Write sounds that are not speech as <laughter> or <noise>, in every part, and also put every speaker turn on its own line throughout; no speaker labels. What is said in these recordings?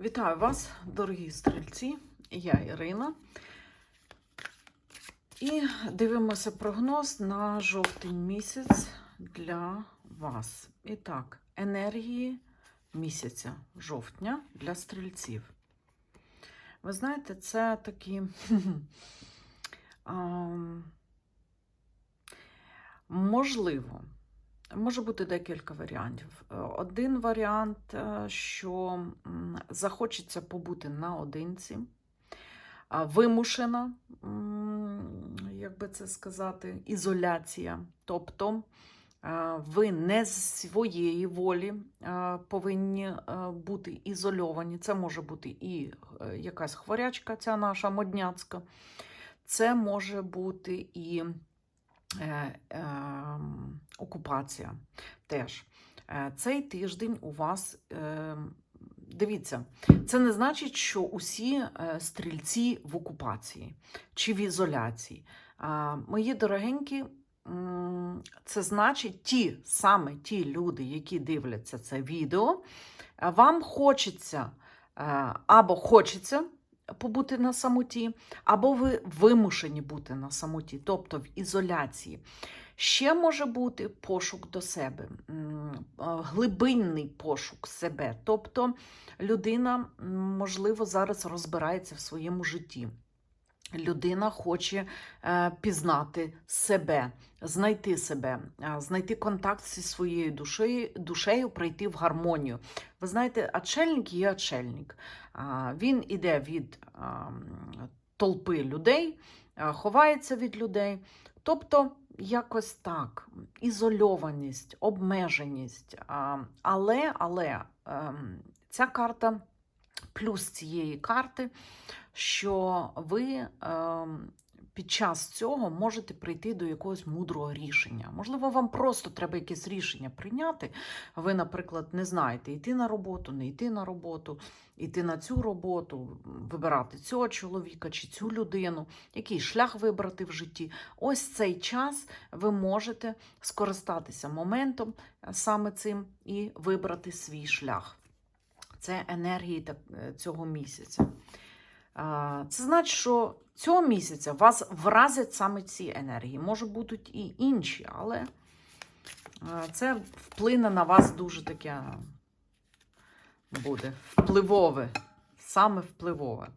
Вітаю вас, дорогі стрільці. Я Ірина. І дивимося прогноз на жовтень місяць для вас. І так, енергії місяця жовтня для стрільців. Ви знаєте, це такі. <laughs> Можливо, може бути декілька варіантів. Е, Один варіант, е, що захочеться побути наодинці, вимушена, як би це сказати, ізоляція. Тобто е, ви не з своєї волі е, повинні е, бути ізольовані. Це може бути і е, якась хворячка, ця наша модняцька. Це може бути і е, е, окупація теж. Е, Цей тиждень у вас, е, дивіться, це не значить, що усі е, стрільці в окупації чи в ізоляції. Мої дорогенькі, це значить ті саме ті люди, які дивляться це відео, е, вам хочеться е, або хочеться побути на самоті, або ви вимушені бути на самоті, тобто в ізоляції. Ще може бути пошук до себе, е, глибинний пошук себе. Тобто людина, можливо, зараз розбирається в своєму житті. Людина хоче е, пізнати себе, знайти себе, е, знайти контакт зі своєю душею, душею, прийти в гармонію. Ви знаєте, ачельник є ачельник. А, Він іде від толпи людей, ховається від людей. Тобто, якось так, ізольованість, обмеженість. Але, але ем, ця карта, плюс цієї карти, що ви ем, під час цього можете прийти до якогось мудрого рішення. Можливо, вам просто треба якесь рішення прийняти. Ви, наприклад, не знаєте, йти на роботу, не йти на роботу, йти на цю роботу, вибирати цього чоловіка чи цю людину, який шлях вибрати в житті. Ось цей час ви можете скористатися моментом е, саме цим і вибрати свій шлях. Це енергії е, цього місяця. Це значить, що цього місяця вас вразять саме ці енергії. Може будуть і інші, але е, це вплине на вас дуже таке буде впливове. Саме впливове.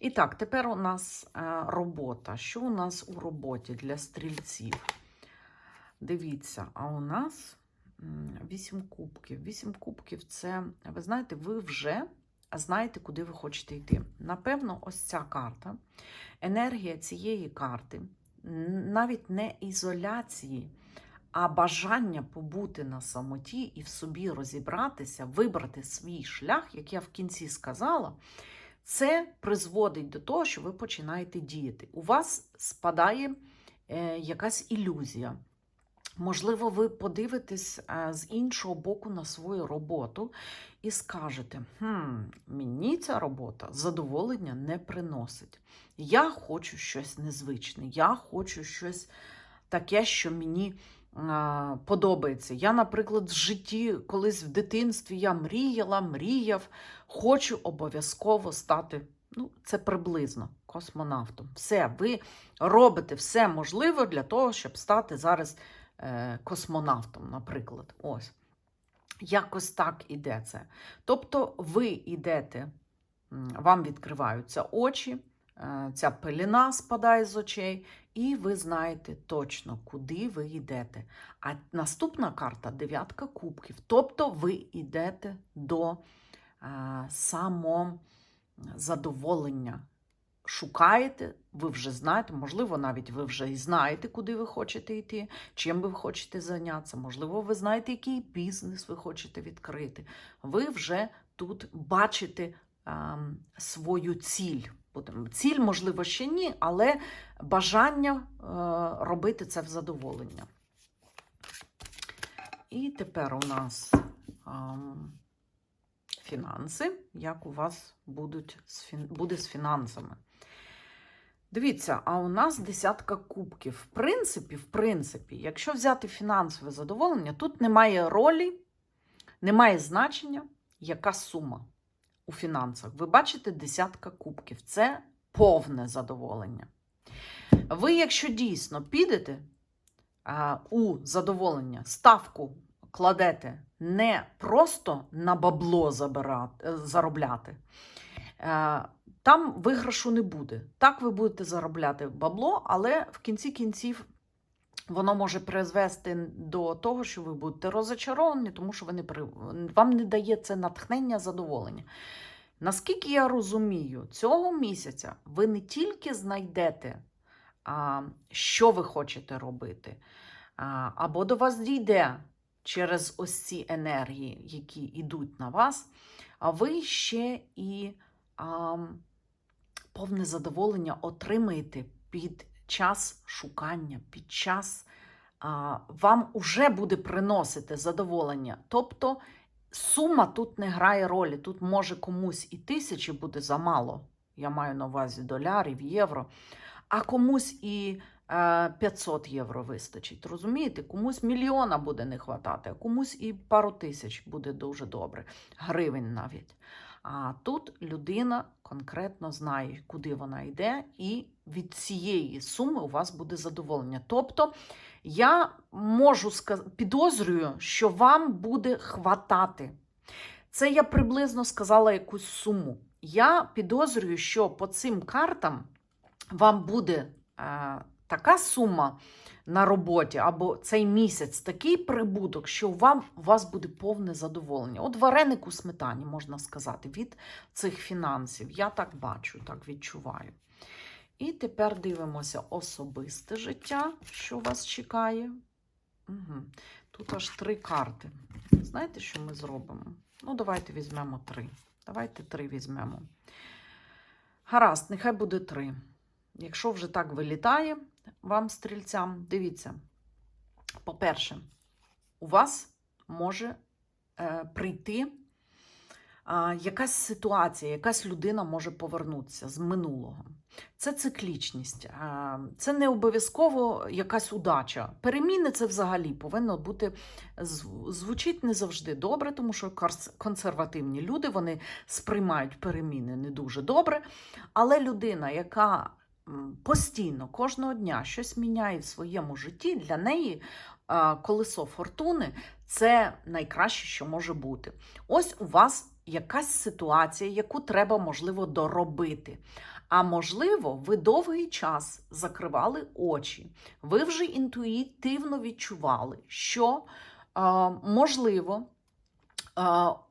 І так, тепер у нас е, робота. Що у нас у роботі для стрільців? Дивіться, а у нас вісім кубків. Вісім кубків це, ви знаєте, ви вже знаєте, куди ви хочете йти. Напевно, ось ця карта, енергія цієї карти, навіть не ізоляції, а бажання побути на самоті і в собі розібратися, вибрати свій шлях, як я в кінці сказала, це призводить до того, що ви починаєте діяти. У вас спадає е, якась ілюзія. Можливо, ви подивитесь е, з іншого боку на свою роботу і скажете: хм, мені ця робота задоволення не приносить. Я хочу щось незвичне, я хочу щось таке, що мені а, подобається. Я, наприклад, в житті, колись в дитинстві я мріяла, мріяв, хочу обов'язково стати. Ну, це приблизно космонавтом. Все, ви робите все можливе для того, щоб стати зараз е, космонавтом, наприклад. Ось. Якось так іде це. Тобто ви йдете, вам відкриваються очі, е, ця пеліна спадає з очей, і ви знаєте точно, куди ви йдете. А наступна карта дев'ятка кубків. Тобто ви йдете до е, самозадоволення. Шукаєте, ви вже знаєте, можливо, навіть ви вже і знаєте, куди ви хочете йти, чим ви хочете зайнятися. Можливо, ви знаєте, який бізнес ви хочете відкрити. Ви вже тут бачите ем, свою ціль. Ціль, можливо, ще ні, але бажання е, робити це в задоволення. І тепер у нас ем, фінанси, як у вас будуть буде з фінансами. Дивіться, а у нас десятка кубків. В принципі, в принципі, якщо взяти фінансове задоволення, тут немає ролі, немає значення, яка сума. у фінансах. Ви бачите десятка кубків. Це повне задоволення. Ви, якщо дійсно підете а, у задоволення, ставку кладете не просто на бабло забирати, е, заробляти, там виграшу не буде. Так ви будете заробляти бабло, але в кінці кінців воно може призвести до того, що ви будете розочаровані, тому що ви не при... вам не дає це натхнення, задоволення. Наскільки я розумію, цього місяця ви не тільки знайдете, що ви хочете робити, або до вас дійде через ось ці енергії, які йдуть на вас, а ви ще і а, повне задоволення отримаєте під час шукання, під час а, вам уже буде приносити задоволення. Тобто сума тут не грає ролі. Тут може комусь і тисячі буде замало. Я маю на увазі долярів, євро, а комусь і е, 500 євро вистачить. Розумієте? Комусь мільйона буде не хватати, а комусь і пару тисяч буде дуже добре, гривень навіть. А тут людина конкретно знає, куди вона йде, і від цієї суми у вас буде задоволення. Тобто, я можу сказати, підозрюю, що вам буде хватати. Це я приблизно сказала якусь суму. Я підозрюю, що по цим картам вам буде е, така сума на роботі, або цей місяць такий прибуток, що вам, у вас буде повне задоволення. От вареник у сметані, можна сказати, від цих фінансів. Я так бачу, так відчуваю. І тепер дивимося особисте життя, що вас чекає. Угу. Тут аж три карти. Знаєте, що ми зробимо? Ну, давайте візьмемо три. Давайте три візьмемо. Гаразд, нехай буде три. Якщо вже так вилітає вам, стрільцям, дивіться. По-перше, у вас може е, прийти а, якась ситуація, якась людина може повернутися з минулого. Це циклічність, а, це не обов'язково якась удача. Переміни це взагалі повинно бути звучить не завжди добре, тому що консервативні люди вони сприймають переміни не дуже добре. Але людина, яка постійно кожного дня щось міняє в своєму житті, для неї колесо фортуни це найкраще, що може бути. Ось у вас якась ситуація, яку треба, можливо, доробити. А можливо, ви довгий час закривали очі. Ви вже інтуїтивно відчували, що, можливо,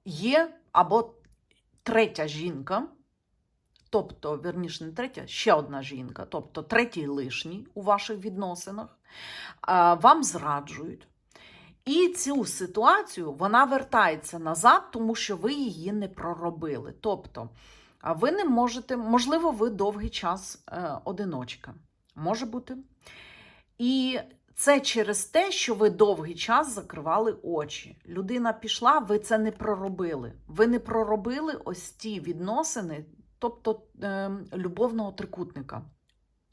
є або третя жінка, тобто, верніше, не третя, ще одна жінка, тобто третій лишній у ваших відносинах, вам зраджують. І цю ситуацію вона вертається назад, тому що ви її не проробили. Тобто, ви не можете, можливо, ви довгий час е, одиночка. Може бути. І це через те, що ви довгий час закривали очі. Людина пішла, ви це не проробили. Ви не проробили ось ті відносини, тобто е, любовного трикутника.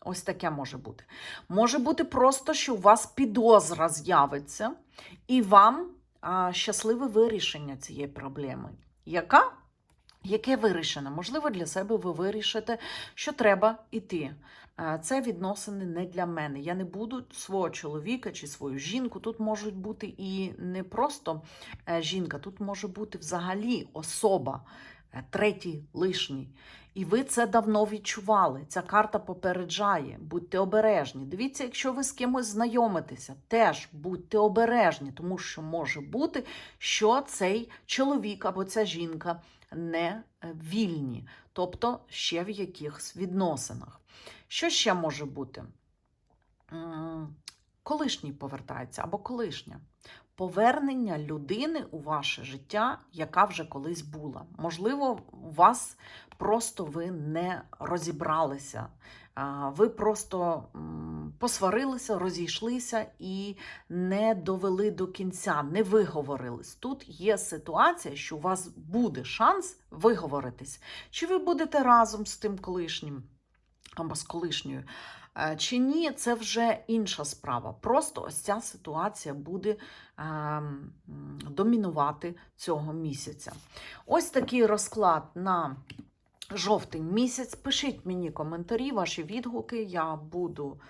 Ось таке може бути. Може бути просто, що у вас підозра з'явиться, і вам щасливе вирішення цієї проблеми. Яка? Яке вирішення? Можливо, для себе ви вирішите, що треба йти. Це відносини не для мене. Я не буду свого чоловіка чи свою жінку. Тут можуть бути і не просто е, жінка, тут може бути взагалі особа, третій лишній. І ви це давно відчували. Ця карта попереджає. Будьте обережні. Дивіться, якщо ви з кимось знайомитеся, теж будьте обережні, тому що може бути, що цей чоловік або ця жінка не е, вільні, тобто ще в якихось відносинах. Що ще може бути? Колишній повертається або колишня. Повернення людини у ваше життя, яка вже колись була. Можливо, у вас просто ви не розібралися. Ви просто посварилися, розійшлися і не довели до кінця, не виговорились. Тут є ситуація, що у вас буде шанс виговоритись. Чи ви будете разом з тим колишнім? або з колишньою. Е, Чи ні, це вже інша справа. Просто ось ця ситуація буде ем, домінувати цього місяця. Ось такий розклад на жовтень місяць. Пишіть мені коментарі, ваші відгуки. Я буду.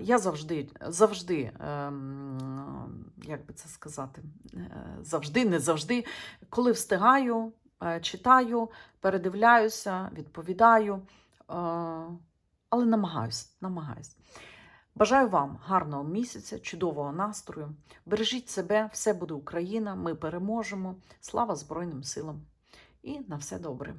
Я завжди, завжди, ем, як би це сказати, е, завжди, не завжди, коли встигаю, е, читаю, передивляюся, відповідаю, е, але намагаюсь, намагаюсь. Бажаю вам гарного місяця, чудового настрою. Бережіть себе, все буде Україна, ми переможемо. Слава Збройним силам і на все добре.